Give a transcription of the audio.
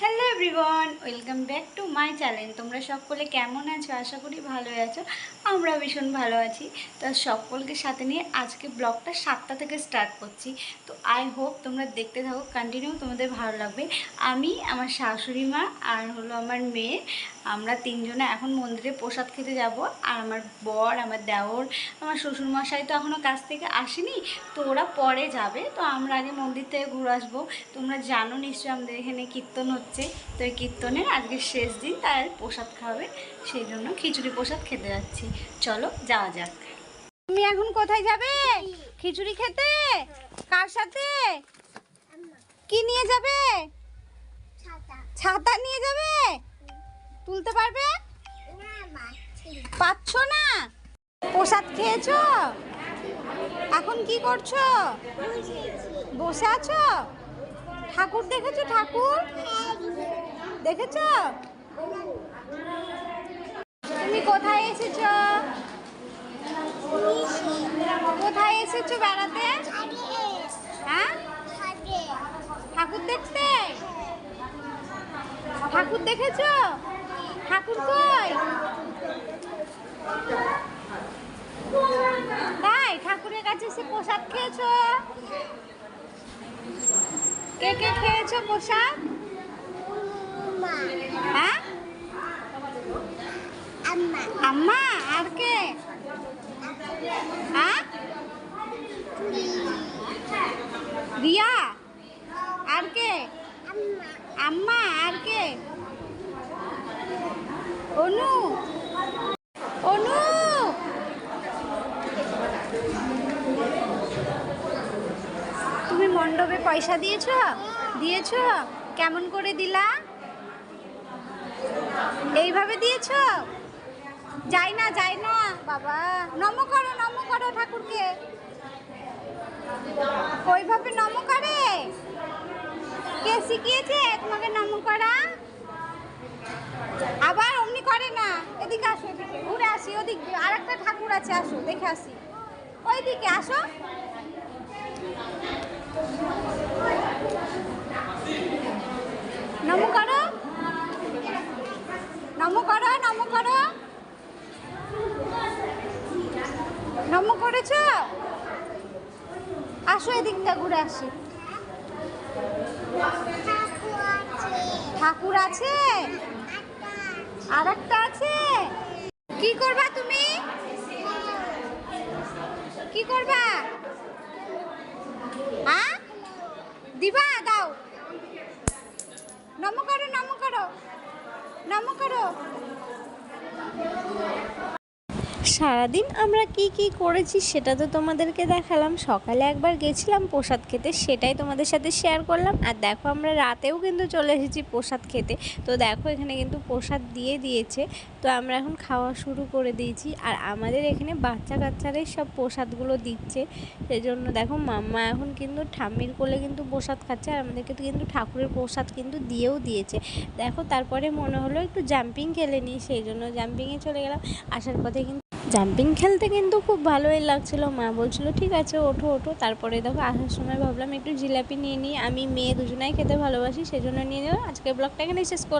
Hello everyone welcome back to my channel তোমরা সকলে কেমন আছো? আশা করি ভালো আছো। আমরা ভীষণ ভালো আছি। তো সকলকে সাথে নিয়ে আজকে ব্লগটা সাতটা থেকে স্টার্ট করছি। তো আই হোপ তোমরা দেখতে থাকো কন্টিনিউ তোমাদের ভালো লাগবে। আমি, আমার শাশুড়ি মা আর হলো আমার মেয়ে, আমরা তিনজনে এখন মন্দিরে প্রসাদ খেতে যাব। আর আমার বর, আমার দেওর, আমার শ্বশুরমশাই তো এখনও কাছ থেকে আসেনি, তো ওরা পরে যাবে। তো আমরা আগে মন্দির থেকে ঘুরে আসব। তোমরা জানো নিশ্চয়ই আমাদের এখানে কীর্তন হচ্ছে। তো এই কীর্তনের আজকে শেষ দিন, তার প্রসাদ খাওয়াবে। সেই জন্য খিচুড়ি প্রসাদ খেতে যাচ্ছি। চলো, যাওয়া যাক। তুমি এখন কোথায় যাবে? খিচুড়ি খেতে? কার সাথে? কি নিয়ে যাবে? ছাতা নিয়ে যাবে? তুলতে পারবে? পাচ্ছ না? প্রসাদ খেয়েছো? এখন কি করছ? বসে আছো? ঠাকুর দেখেছ ঠাকুর? দেখেছ? তুমি কোথায় এসেছ? কোথায় এসেছ বেড়াতে? হ্যাঁ? ঠাকুর দেখতে? ঠাকুর দেখেছ? ঠাকুর কই? তাই, ঠাকুরের কাছে এসে প্রসাদ খেয়েছো? কে কে খেয়েছো প্রসাদ? হ্যাঁ আম্মা আর কে হ্যাঁ রিয়া আর কে আম্মা আর কে অনু অনু তুমি মণ্ডপে পয়সা দিয়েছ? দিয়েছ? কেমন করে দিলা? এইভাবে দিয়েছ? যাই না যাই না। বাবা, নম করো নম করো ঠাকুরকে। ওইভাবে নম করে? কে শিখিয়েছে তোমাকে নম করা? আবার অমনি করে না। এদিকে আসো, এদিকে। ঘুরে আসি, ওদিক আর একটা ঠাকুর আছে, আসো, দেখে আসি। ওইদিকে আসো নম করো নম করো নম করো। নম করেছ? আসো এদিকটা ঘুরে আসি। ঠাকুর আছে? আর একটা আছে? কি করবা তুমি? কি করবা? হ্যাঁ? দিবা? দাও। নম করো নম করো। নম করো সারাদিন আমরা কি কি করেছি সেটা তো তোমাদেরকে দেখালাম। সকালে একবার গেছিলাম প্রসাদ খেতে, সেটাই তোমাদের সাথে শেয়ার করলাম। আর দেখো আমরা রাতেও কিন্তু চলে এসেছি প্রসাদ খেতে। তো দেখো এখানে কিন্তু প্রসাদ দিয়ে দিয়েছে। তো আমরা এখন খাওয়া শুরু করে দিয়েছি। আর আমাদের এখানে বাচ্চা কাচ্চারাই সব প্রসাদগুলো দিচ্ছে। সেজন্য দেখো মাম্মা এখন কিন্তু ঠাম্মির কোলে কিন্তু প্রসাদ খাচ্ছে। আর আমাদেরকে তো কিন্তু ঠাকুরের প্রসাদ কিন্তু দিয়েও দিয়েছে। দেখো তারপরে মনে হলো একটু জাম্পিং খেলে নিই, সেই জন্য জাম্পিংয়ে চলে গেলাম। আসার পথে কিন্তু জাম্পিং খেলতে কিন্তু খুব ভালোই লাগছিল। মা বলছিল, ঠিক আছে, ওঠো ওঠো। তারপরে দেখো আসার সময় ভাবলাম একটু জিলাপি নিয়ে নিই। আমি মেয়ে দুজনাই খেতে ভালোবাসি, সেজন্য নিয়ে নিলাম। আজকে ব্লগটা এখানে শেষ করলাম।